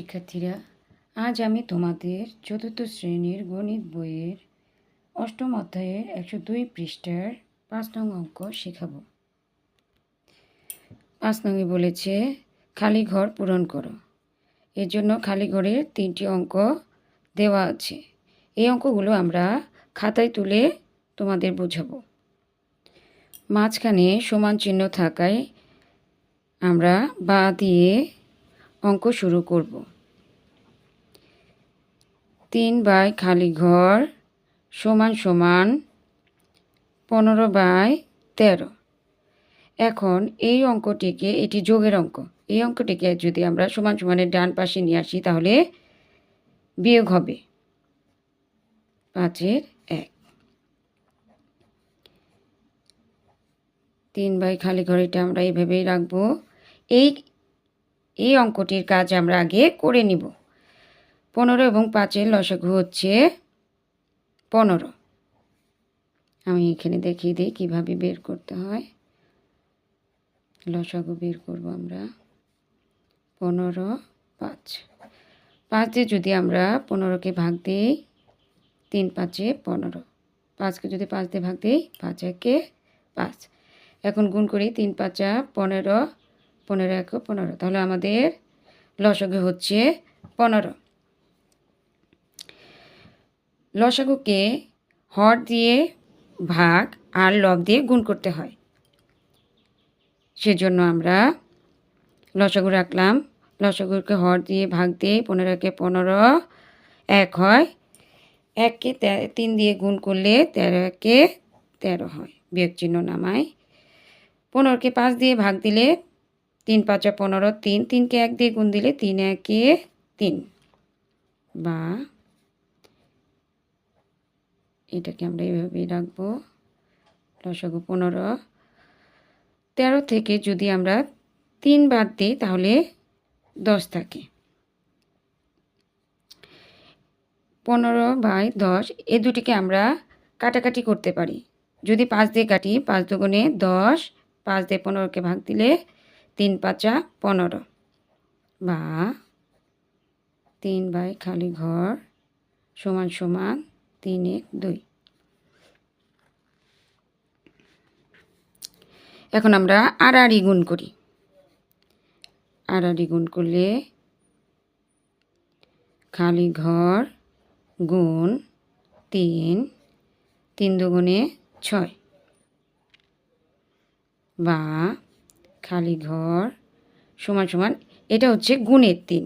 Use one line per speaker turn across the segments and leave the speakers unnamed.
শিক্ষার্থীরা, আজ আমি তোমাদের চতুর্থ শ্রেণির গণিত বইয়ের অষ্টম অধ্যায়ের একশো দুই পৃষ্ঠার পাঁচ নং অঙ্ক শেখাবো। পাঁচ নঙে বলেছে, খালি ঘর পূরণ করো। এর জন্য খালি ঘরের তিনটি অঙ্ক দেওয়া আছে। এই অঙ্কগুলো আমরা খাতায় তুলে তোমাদের বোঝাবো। মাঝখানে সমান চিহ্ন থাকায় আমরা বা দিয়ে অঙ্ক শুরু করব। তিন বাই খালি ঘর সমান সমান পনেরো বাই তেরো। এখন এই অঙ্কটিকে, এটি যোগের অঙ্ক, এই অঙ্কটিকে যদি আমরা সমান সমানের ডান পাশে নিয়ে আসি, তাহলে বিয়োগ হবে পাঁচের এক। তিন বাই খালি ঘর, এটা আমরা এইভাবেই রাখব। এই এই অঙ্কটির কাজ আমরা আগে করে নিব। পনেরো এবং পাঁচের লসাগু হচ্ছে পনেরো। আমি এখানে দেখিয়ে দিই কীভাবে বের করতে হয়। লসাগু বের করব আমরা। পনেরো, পাঁচ। পাঁচ যদি আমরা পনেরোকে ভাগ দিই, তিন পাঁচে পনেরো। পাঁচকে যদি পাঁচ দিয়ে ভাগ দিই, পাঁচ একে পাঁচ। এখন গুণ করি তিন পাঁচা পনেরো পনেরো এক, পনেরো। তাহলে আমাদের লসাগু হচ্ছে পনেরো। লসাগুকে হর দিয়ে ভাগ আর লব দিয়ে গুণ করতে হয়। সেজন্য আমরা লসাগু রাখলাম। লসাগুকে হর দিয়ে ভাগ দিয়ে পনেরোকে পনেরো এক হয়। এককে তিন দিয়ে গুণ করলে তেরো একে তেরো হয়। বিয়োগ চিহ্ন নামায়। পনেরোকে পাঁচ দিয়ে ভাগ দিলে তিন পাঁচা পনেরো, তিন, তিনকে এক দিয়ে গুণ দিলে তিন, একে তিন। বা এটাকে আমরা এইভাবেই রাখব। লসাগু পনেরো। তেরো থেকে যদি আমরা তিন বাদ দিই, তাহলে দশ থাকে। পনেরো বাই দশ, এ দুটিকে আমরা কাটাকাটি করতে পারি। যদি পাঁচ দিয়ে কাটি, পাঁচ দুগুণে দশ, পাঁচ দিয়ে পনেরোকে ভাগ দিলে তিন পাঁচা পনেরো। বা তিন বাই খালি ঘর সমান সমান তিন এক দুই। এখন আমরা আড়াআড়ি গুণ করি। আড়াআড়ি গুণ করলে খালি ঘর গুণ তিন তিন দুগুণে ছয়। বা খালি ঘর সমান সমান, এটা হচ্ছে গুণের তিন।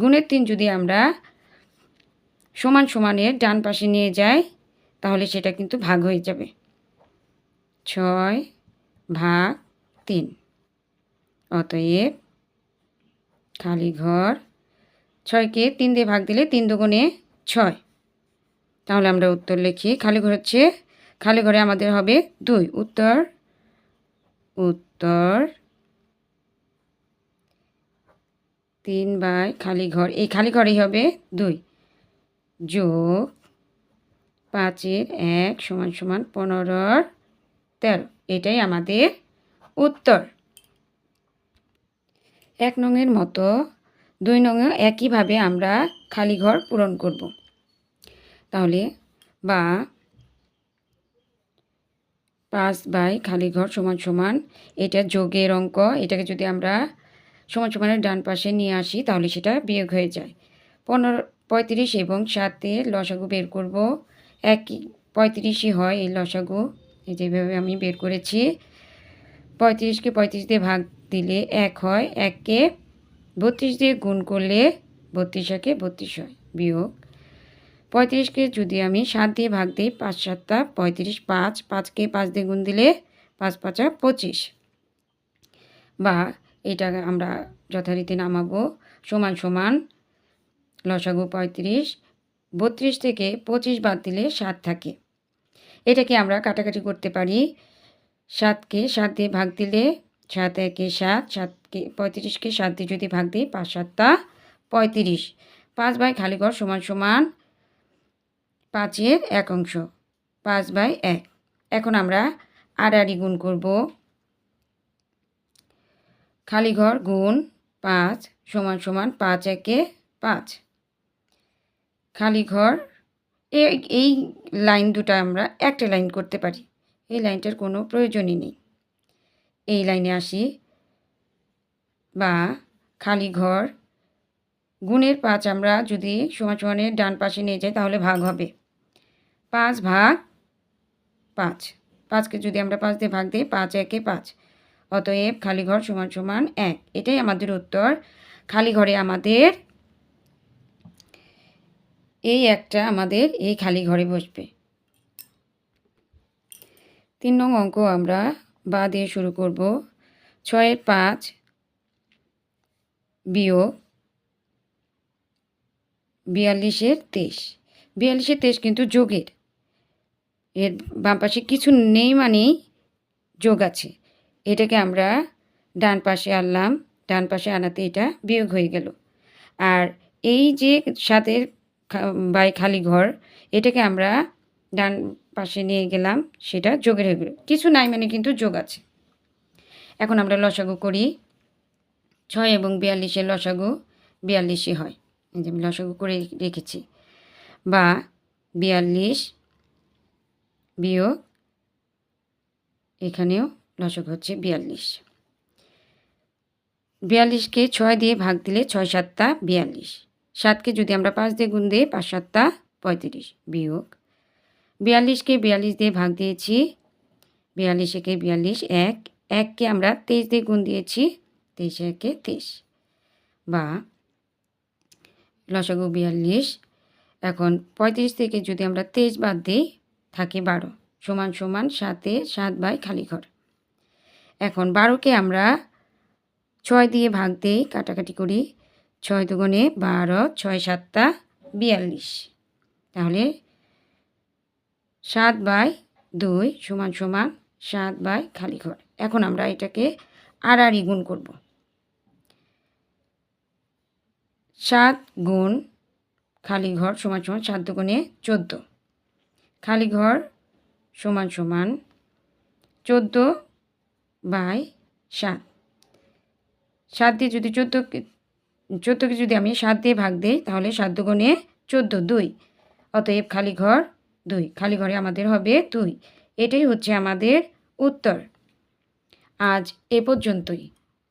গুণের তিন যদি আমরা সমান সমানের ডান পাশে নিয়ে যাই, তাহলে সেটা কিন্তু ভাগ হয়ে যাবে। ছয় ভাগ তিন। অতএব খালি ঘর ছয়কে তিন দিয়ে ভাগ দিলে তিন দুগুণে ছয়। তাহলে আমরা উত্তর লিখি, খালি ঘর হচ্ছে, খালি ঘরে আমাদের হবে দুই। উত্তর উত্তর তিন বাই খালি ঘর, এই খালি ঘরেই হবে দুই। যোগ পাঁচের এক সমান সমান পনেরোর তেরো। এটাই আমাদের উত্তর। এক নঙের মতো দুই নঙে একইভাবে আমরা খালি ঘর পূরণ করব। তাহলে বা পাঁচ বাই খালি ঘর সমান সমান এটা যোগের অঙ্ক, এটাকে যদি আমরা সমান সমানের ডান পাশে নিয়ে আসি, তাহলে সেটা বিয়োগ হয়ে যায়। পনেরো, পঁয়ত্রিশ এবং সাতের লসাগু বের করব। একই, পঁয়ত্রিশই হয় এই লসাগু। এই যেভাবে আমি বের করেছি। পঁয়ত্রিশকে পঁয়ত্রিশ দিয়ে ভাগ দিলে এক হয়। এককে বত্রিশ দিয়ে গুণ করলে বত্রিশ একে বত্রিশ হয় বিয়োগ। পঁয়ত্রিশকে যদি আমি সাত দিয়ে ভাগ দিই, পাঁচ সাতটা, পঁয়ত্রিশ পাঁচ, পাঁচকে পাঁচ দিয়ে গুণ দিলে পাঁচ পাঁচা পঁচিশ। বা এটা আমরা যথারীতি নামাবো। সমান সমান লসাগু পঁয়ত্রিশ, বত্রিশ থেকে পঁচিশ বাদ দিলে সাত থাকে। এটাকে আমরা কাটাকাটি করতে পারি। সাতকে সাত দিয়ে ভাগ দিলে সাত একে সাত, সাতকে পঁয়ত্রিশকে সাত দিয়ে যদি ভাগ দিই পাঁচ সাতটা পঁয়ত্রিশ। পাঁচ বাই খালিঘর সমান সমান পাঁচের এক অংশ। পাঁচ বাই এক। এখন আমরা আড়াআড়ি গুণ করব। খালি ঘর গুণ পাঁচ সমান সমান পাঁচ একে পাঁচ। খালি ঘর এই লাইন দুটো আমরা একটা লাইন করতে পারি। এই লাইনটার কোনো প্রয়োজনই নেই। এই লাইনে আসি। বা খালি ঘর গুণের পাঁচ আমরা যদি সমান সমানের ডান পাশে নিয়ে যাই তাহলে ভাগ হবে। পাঁচ ভাগ পাঁচ। পাঁচকে যদি আমরা পাঁচ দিয়ে ভাগ দিই, পাঁচ একে পাঁচ। অতএব খালি ঘর সমান সমান এক। এটাই আমাদের উত্তর। খালি ঘরে আমাদের এই একটা আমাদের এই খালি ঘরে বসবে। তিন নং অঙ্ক আমরা বা দিয়ে শুরু করব। ছয়ের পাঁচ বিয়োগ বিয়াল্লিশের তেইশ। বিয়াল্লিশের তেইশ কিন্তু যোগের। এর বাম পাশে কিছু নেই মানেই যোগ আছে। এটাকে আমরা ডান পাশে আনলাম, ডান পাশে আনাতে এটা বিয়োগ হয়ে গেল। আর এই যে সাতের বাই খালি ঘর, এটাকে আমরা ডান পাশে নিয়ে গেলাম, সেটা যোগের হয়ে গেল। কিছু নাই মানে কিন্তু যোগ আছে। এখন আমরা লসাগু করি। ছয় এবং বিয়াল্লিশে লসাগু, বিয়াল্লিশই হয়। এই যে আমি লসাগু করে রেখেছি। বা বিয়াল্লিশ বিয়োগ এখানেও লসক হচ্ছে বিয়াল্লিশ। বিয়াল্লিশকে ছয় দিয়ে ভাগ দিলে ছয় সাতটা বিয়াল্লিশ। সাতকে যদি আমরা পাঁচ দিয়ে গুণ দিই, পাঁচ সাতটা পঁয়ত্রিশ বিয়োগ। বিয়াল্লিশকে বিয়াল্লিশ দিয়ে ভাগ দিয়েছি, বিয়াল্লিশ একে বিয়াল্লিশ এক, এককে আমরা তেইশ দিয়ে গুণ দিয়েছি, তেইশ একে তেইশ। বা লসাগু বিয়াল্লিশ, এখন পঁয়ত্রিশ থেকে যদি আমরা তেইশ বাদ দিই, থাকে বারো। সমান সমান সাতে সাত বাই খালি ঘর। এখন বারোকে আমরা ছয় দিয়ে ভাগ দিই, কাটাকাটি করি। ছয় দুগুণে বারো, ছয় সাতটা বিয়াল্লিশ। তাহলে সাত বাই দুই সমান সমান সাত বাই খালি ঘর। এখন আমরা এটাকে আড়াআড়ি গুণ করব। সাত গুণ খালি ঘর সমান সমান সাত দুগুণে চোদ্দ। খালি ঘর সমান সমান চোদ্দ বাই সাত। সাত দিয়ে যদি চোদ্দোকে চোদ্দোকে যদি আমি সাত দিয়ে ভাগ দিই, তাহলে সাত দুগুণে চোদ্দ দুই। অতএব খালি ঘর দুই। খালি ঘরে আমাদের হবে দুই। এটাই হচ্ছে আমাদের উত্তর। আজ এ পর্যন্তই।